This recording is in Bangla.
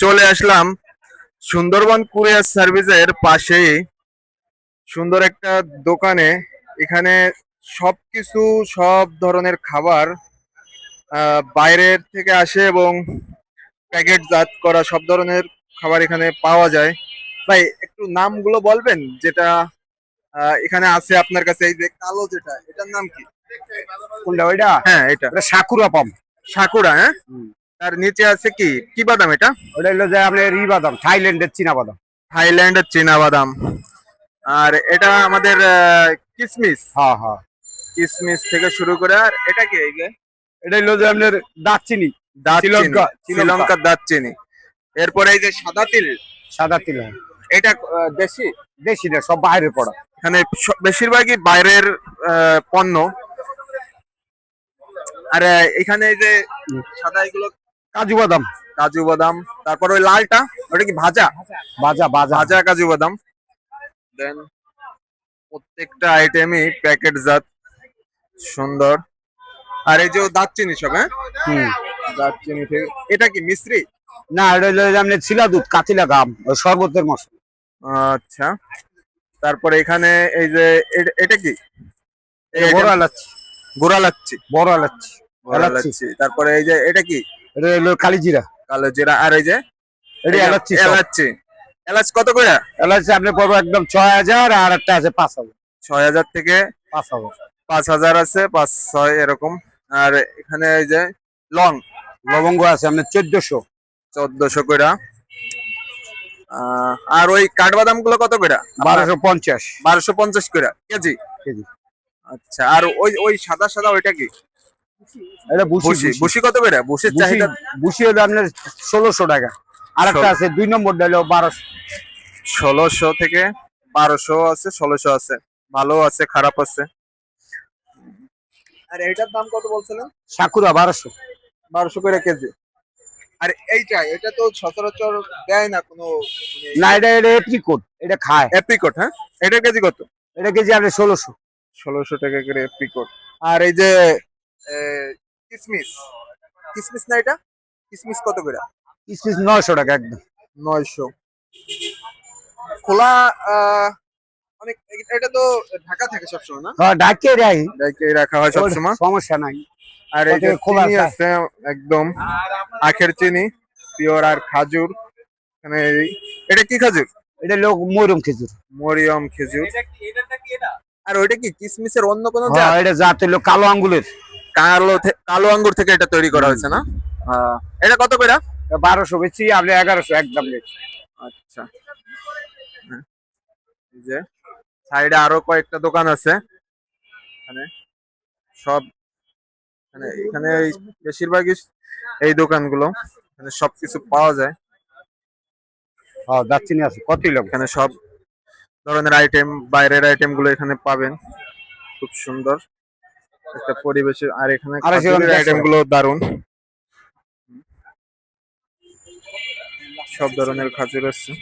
চলে আসলাম সুন্দরবন কুরিয়ার সার্ভিসের পাশেই। সুন্দর একটা দোকানে। এখানে সবকিছু সব ধরনের খাবার বাইরের থেকে আসে এবং প্যাকেটজাত করা সব ধরনের খাবার এখানে পাওয়া যায়। ভাই একটু নামগুলো বলবেন? যেটা এখানে আছে আপনার কাছে এই যে কালো যেটা এটার নাম কি? কোনটা ওইটা? হ্যাঁ এটা। এটা সাকুরা পাম। সাকুরা হ্যাঁ। তার নিচে আছে কি? কি বাদাম এটা? ওটা হলো যে আপনার ই বাদাম থাইল্যান্ডের চীনা বাদাম। থাইল্যান্ডের চীনা বাদাম। আর এটা আমাদের কিসমিস। হ্যাঁ হ্যাঁ। কিসমিস থেকে শুরু করে আর এটা কি এই যে? এটা হলো যে আপনার দারচিনি শ্রীলঙ্কা, শ্রীলঙ্কা। শ্রীলঙ্কার দারচিনি। এরপরে এই যে সাদা তিল। সাদা তিল হ্যাঁ। এটা দেশি? দেশি না সব বাইরে পড়া এখানে বেশিরভাগই বাইরের পণ্য। আর এখানে এই যে সাদা এগুলো কাজু বাদাম। কাজু বাদাম তারপর ওই লালটা ওটা কি ভাজা? ভাজা বাজা ভাজা। কাজু বাদাম। দেন প্রত্যেকটা আইটেমই প্যাকেটজাত সুন্দর। আর এই যে দারচিনি সব হ্যাঁ? হুম। দারচিনি থেকে এটা কি মিশ্রি? না এটা হলো যে ছিলা দুধ কাতিলা গাম শরবতের মশলা। আচ্ছা। তারপরে এখানে এই যে এটা কি? বড় এলাচি গোড়া লাচ্ছি। বড় গোড়া লাচ্ছি। তারপরে এই যে এটা কি? এটা হলো কালিজিরা কালোজিরা আর এই যে? এটা এলাচি কত করে? এলাচি আপনি পড়ব একদম ছয় হাজার আর একটা আছে পাঁচ হাজার। ছয় হাজার থেকে পাঁচ হাজার। পাঁচ হাজার আছে পাঁচ ছয় এরকম। আর এখানে এই যে লং। লবঙ্গ আছে আপনার চোদ্দশো। চোদ্দশো করে আর ওই কাঠবাদামগুলো কত করে বারোশো পঞ্চাশ। বারোশো পঞ্চাশ করে কেজি? কেজি। আচ্ছা আর ওই ওই সাদা সাদা ওইটা কি? এটা বুসি বুসি কত করে? বুসির চাহিদা? বুসি হলো আপনার ষোলোশো টাকা। আর একটা আছে দুই নম্বর হলো বারোশো। ষোলোশো থেকে বারোশো আছে ষোলোশো আছে। ভালো আছে খারাপ আছে। আর এইটার দাম কত বলছিলেন? সাকুরা বারোশো। বারোশো করে কেজি। আর এইটা এটা তো সচরাচর দেয় না কোনো না এটা এটা এপ্রিকোট এটা খায়। এপ্রিকট হ্যাঁ? এটা কেজি কত? এটা কেজি আপনি ষোলোশো। ষোলোশো টাকা করে এপ্রিকট আর এই যে কিসমিস। কিসমিস না এটা? কিসমিস কত করে? পিস নয়শো টাকা একদম। নয়শো। খোলা আহ, অনেক এটা তো ঢাকা থাকে সবসময় না? হ্যাঁ ডাকে রাই ঢাকায় রাখা হয় সবসময়? সমস্যা নাই। আর এই যে খোলা চিনি আছে। একদম। আখের চিনি পিওর আর খাজুর। এখানে এই- এটা কি খাজুর? এটা লোক মরিয়ম খেজুর। মরিয়ম খেজুর। আর ওইটা কি কিসমিসের অন্য কোনো জাত? হ্যাঁ এটা জাত হলো কালো আঙ্গুলের কালো কালো আঙ্গুর থেকে এটা তৈরি করা হয়েছে না? এটা কত করে? বারোশো বেশি আপনি এগারোশো একদম আচ্ছা। হ্যাঁ। এই যে সাইডে আরও কয়েকটা দোকান আছে। এখানে সব মানে এখানে বেশিরভাগই এই দোকানগুলো এখানে সবকিছু পাওয়া যায়। হ্যাঁ দাচ্ছিনি আছে কতই লোক এখানে সব ধরনের আইটেম বাইরের আইটেমগুলো এখানে পাবেন। খুব সুন্দর। একটা পরিবেশে আর এখানে আর আইটেমগুলো দারুণ সব ধরনের খাজুর আছে